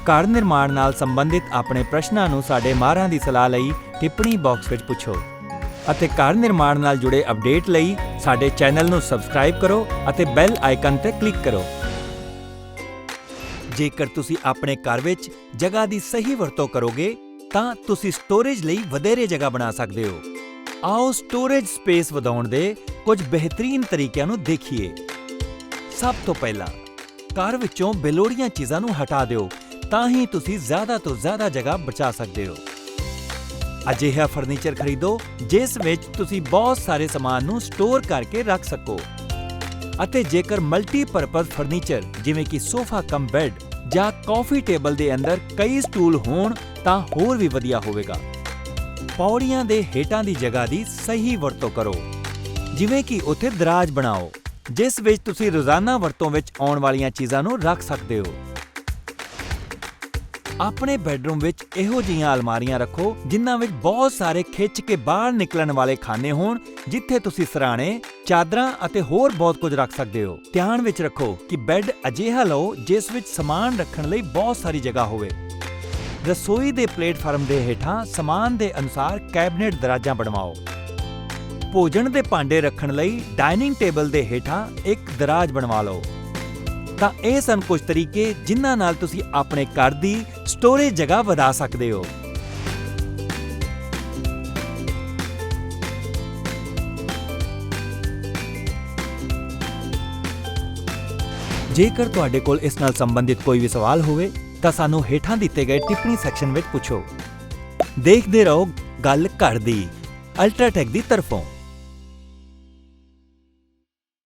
ਘਰ ਨਿਰਮਾਣ ਨਾਲ ਸੰਬੰਧਿਤ ਆਪਣੇ ਪ੍ਰਸ਼ਨਾਂ ਨੂੰ ਸਾਡੇ ਮਾਹਰਾਂ ਦੀ ਸਲਾਹ ਲਈ ਟਿੱਪਣੀ ਬਾਕਸ ਵਿੱਚ ਪੁੱਛੋ। ਅਤੇ ਘਰ ਨਿਰਮਾਣ ਨਾਲ ਜੁੜੇ ਅਪਡੇਟ ਲਈ ਸਾਡੇ ਚੈਨਲ ਨੂੰ ਸਬਸਕ੍ਰਾਈਬ ਕਰੋ ਅਤੇ ਬੈਲ ਆਈਕਨ ਤੇ ਕਲਿੱਕ ਕਰੋ। ਜੇਕਰ ਤੁਸੀਂ ਆਪਣੇ ਘਰ ਵਿੱਚ ਜਗ੍ਹਾ ਦੀ ਸਹੀ ਵਰਤੋਂ ਕਰੋਗੇ, ਤਾਂ ਤੁਸੀਂ ਸਟੋਰੇਜ ਲਈ ਵਧੇਰੇ ਜਗ੍ਹਾ ਬਣਾ ਸਕਦੇ ਹੋ। ਆਓ ਸਟੋਰੇਜ ਸਪੇਸ ਵਧਾਉਣ ਦੇ ਕੁਝ ਬਿਹਤਰੀਨ ਤਰੀਕਿਆਂ ਨੂੰ ਦੇਖੀਏ। ਸਭ ਤੋਂ ਪਹਿਲਾਂ, ਘਰ ਵਿੱਚੋਂ ਬੇਲੋੜੀਆਂ ਚੀਜ਼ਾਂ ਨੂੰ ਹਟਾ ਦਿਓ। ਤਾਂ ਹੀ ਤੁਸੀਂ ਜ਼ਿਆਦਾ ਤੋਂ ਜ਼ਿਆਦਾ ਜਗ੍ਹਾ ਬਚਾ ਸਕਦੇ ਹੋ। ਅਜਿਹਾ ਫਰਨੀਚਰ ਖਰੀਦੋ, ਜਿਸ ਵਿੱਚ ਤੁਸੀਂ ਬਹੁਤ ਸਾਰੇ ਸਮਾਨ ਨੂੰ ਸਟੋਰ ਕਰਕੇ ਰੱਖ ਸਕੋ। ਅਤੇ ਜੇਕਰ ਮਲਟੀਪਰਪਸ ਫਰਨੀਚਰ, ਜਿਵੇਂ ਕਿ ਸੋਫਾ ਕਮ ਬੈੱਡ ਜਾਂ ਕਾਫੀ ਟੇਬਲ ਦੇ ਅੰਦਰ ਕਈ ਸਟੂਲ ਹੋਣ, ਤਾਂ ਹੋਰ ਵੀ ਵਧੀਆ ਹੋਵੇਗਾ। ਪੌੜੀਆਂ ਦੇ ਹੇਠਾਂ ਦੀ ਜਗ੍ਹਾ ਦੀ ਸਹੀ ਵਰਤੋਂ ਕਰੋ। ਜਿਵੇਂ ਕਿ ਉੱਥੇ ਦਰਾਜ ਬਣਾਓ, ਜਿਸ ਵਿੱਚ ਤੁਸੀਂ ਰੋਜ਼ਾਨਾ ਵਰਤੋਂ ਵਿੱਚ ਆਉਣ ਵਾਲੀਆਂ ਚੀਜ਼ਾਂ ਨੂੰ ਰੱਖ ਸਕਦੇ ਹੋ। ਆਪਣੇ ਬੈੱਡਰੂਮ ਵਿੱਚ ਇਹੋ ਜਿਹੀਆਂ ਅਲਮਾਰੀਆਂ ਰੱਖੋ, ਜਿਨ੍ਹਾਂ ਵਿੱਚ ਬਹੁਤ ਸਾਰੇ ਖਿੱਚ ਕੇ ਬਾਹਰ ਨਿਕਲਣ ਵਾਲੇ ਖਾਨੇ ਹੋਣ, ਜਿੱਥੇ ਤੁਸੀਂ ਸਰਾਣੇ, ਚਾਦਰਾਂ ਅਤੇ ਹੋਰ ਬਹੁਤ ਕੁਝ ਰੱਖ ਸਕਦੇ ਹੋ। ਧਿਆਨ ਵਿੱਚ ਰੱਖੋ ਕਿ ਬੈੱਡ ਅਜਿਹਾ ਲਓ ਜਿਸ ਵਿੱਚ ਸਮਾਨ ਰੱਖਣ ਲਈ ਬਹੁਤ ਸਾਰੀ ਜਗ੍ਹਾ ਹੋਵੇ। ਰਸੋਈ ਦੇ ਪਲੇਟਫਾਰਮ ਦੇ ਹੇਠਾਂ ਸਮਾਨ ਦੇ ਅਨੁਸਾਰ ਕੈਬਨਿਟ ਦਰਾਜਾਂ ਬਣਵਾਓ। ਭੋਜਨ ਦੇ ਭਾਂਡੇ ਰੱਖਣ ਲਈ ਡਾਈਨਿੰਗ ਟੇਬਲ ਦੇ ਹੇਠਾਂ ਇੱਕ ਦਰਾਜ ਬਣਵਾ ਲਓ। ਤਾਂ ਇਹ ਸਨ ਕੁਝ ਤਰੀਕੇ ਜਿਨ੍ਹਾਂ ਨਾਲ ਤੁਸੀਂ ਆਪਣੇ ਘਰ ਦੀ ਸਟੋਰੇਜ ਜਗ੍ਹਾ ਵਧਾ ਸਕਦੇ ਹੋ। ਜੇਕਰ ਤੁਹਾਡੇ ਕੋਲ ਇਸ ਨਾਲ ਸੰਬੰਧਿਤ ਕੋਈ ਵੀ ਸਵਾਲ ਹੋਵੇ, ਤਾਂ ਸਾਨੂੰ ਹੇਠਾਂ ਦਿੱਤੇ ਗਏ ਟਿੱਪਣੀ ਸੈਕਸ਼ਨ ਵਿੱਚ ਪੁੱਛੋ। ਦੇਖਦੇ ਰਹੋ ਗੱਲ ਘਰ ਦੀ ਅਲਟਰਾਟੈਕ ਦੀ ਤਰਫੋਂ।